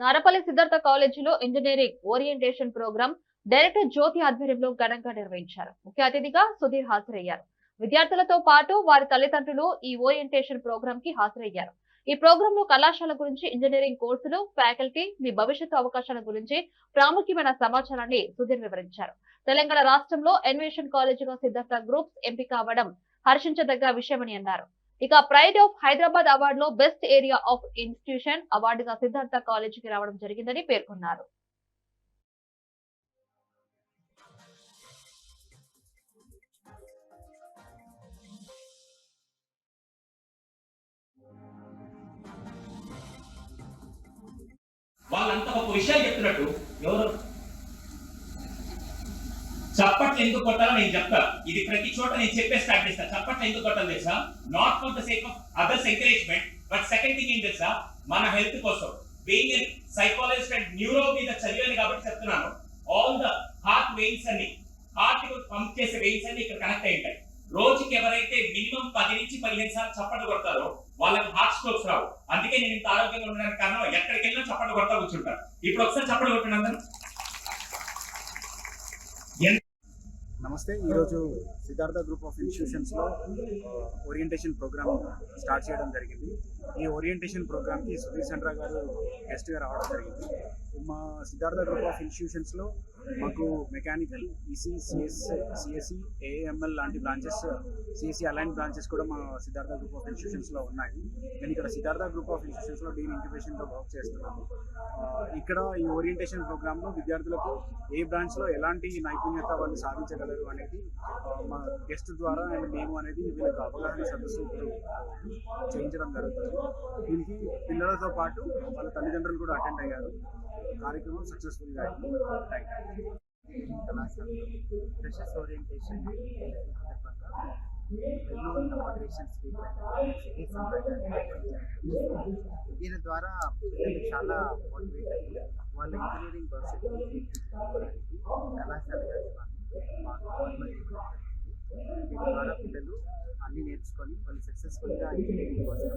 నారపల్లి సిద్ధార్థ కాలేజీలో engineering orientation program director Jyothi ఆధ్వర్యంలో ఘనంగా నిర్వహించారు. ముఖ్య అతిథిగా సుధీర్ హాజరయ్యారు. విద్యార్థులతో పాటు వారి తల్లిదండ్రులు ఈ ఓరియంటేషన్ ప్రోగ్రాం కి హాజరయ్యారు. ఈ ప్రోగ్రామ్లో కళాశాల గురించి ఇంజనీరింగ్ కోర్సులు ఫ్యాకల్టీ మీ భవిష్యత్తు అవకాశాల గురించి ప్రాముఖ్యమైన సమాచారాన్ని సుధీర్ వివరించారు. తెలంగాణ రాష్ట్రంలో ఎన్వేషన్ కాలేజీలో సిద్ధార్థ గ్రూప్స్ ఎంపిక అవ్వడం హర్షించదగ్గ విషయమని అన్నారు. ఇక ప్రైడ్ ఆఫ్ హైదరాబాద్ అవార్డులో బెస్ట్ ఏరియా ఆఫ్ ఇన్స్టిట్యూషన్ అవార్డుగా సిద్ధార్థ కాలేజీకి రావడం జరిగిందని పేర్కొన్నారు. వాళ్ళంతా ఒక విషయాలు చెప్తున్నట్టు ఎవరు చప్పట్లు ఎందుకు కొట్టాలో నేను చెప్తా. ఇది ప్రతి చోట నేను చెప్పే స్టార్ట్ చేస్తా చప్పట్లు ఎందుకు కొట్టాలి తెలుసా? Not for the sake of others encouragement but second thing ఏం తెలుసా? మన హెల్త్ కోసం. బీయింగ్ సైకాలజిస్ట్ అండ్ న్యూరో మీద చదివాను కాబట్టి చెప్తున్నాను. ఆల్ ద హార్ట్ వెయిన్స్ అన్ని హార్ట్ పంప్ చేసే వెయిన్స్ అన్ని ఇక్కడ కనెక్ట్ అయి ఉంటాయి. రోజుకి ఎవరైతే మినిమం పది నుంచి పదిహేను సార్లు చప్పట్లు కొడతారో వాళ్ళకి హార్ట్ స్ట్రోక్స్ రావు. అందుకే నేను ఇంత ఆరోగ్యంగా ఉండడానికి కారణం ఎక్కడికి వెళ్ళినా చప్పట్లు కొడతా కూర్చుంటారు. ఇప్పుడు ఒకసారి చప్పట్లు కొట్టండి అందరూ. నమస్తే. ఈరోజు సిద్ధార్థ గ్రూప్ ఆఫ్ ఇన్స్టిట్యూషన్స్లో ఓరియంటేషన్ ప్రోగ్రామ్ స్టార్ట్ చేయడం జరిగింది. ఈ ఓరియంటేషన్ ప్రోగ్రామ్కి సుధీర్ చంద్ర గారు గెస్ట్గా రావడం జరిగింది. మా సిద్ధార్థ గ్రూప్ ఆఫ్ ఇన్స్టిట్యూషన్స్లో మాకు mechanical EC CS CSC AML లాంటి బ్రాంచెస్ సిఎస్సి అలైన్ బ్రాంచెస్ కూడా మా సిద్ధార్థ గ్రూప్ ఆఫ్ ఇన్స్టిట్యూషన్స్లో ఉన్నాయి. నేను ఇక్కడ సిద్ధార్థ గ్రూప్ ఆఫ్ ఇన్స్టిట్యూషన్స్లో డీన్ ఇంక్యుబేషన్లో వర్క్ చేస్తున్నాను. ఇక్కడ ఈ ఓరియంటేషన్ ప్రోగ్రాంలో విద్యార్థులకు ఏ బ్రాంచ్లో ఎలాంటి నైపుణ్యత వాళ్ళు సాధించగలరు అనేది మా గెస్ట్ ద్వారా అండ్ మేము అనేది వీళ్ళకి అవగాహన సదస్సు చేయించడం జరుగుతుంది. దీనికి పిల్లలతో పాటు వాళ్ళ తల్లిదండ్రులు కూడా అటెండ్ అయ్యారు. కార్యక్రమం సక్సెస్ఫుల్గా అయింది థ్యాంక్ యూ ఫ్రెషర్స్ ఓరియంటేషన్ దీని ద్వారా పిల్లలు చాలా మోటివేట్ అయ్యి వాళ్ళ ఇంజనీరింగ్ భవిష్యత్తు కళాశాల దీని ద్వారా పిల్లలు అన్ని నేర్చుకొని వాళ్ళు సక్సెస్ఫుల్గా ఇంజనీరింగ్ కోసం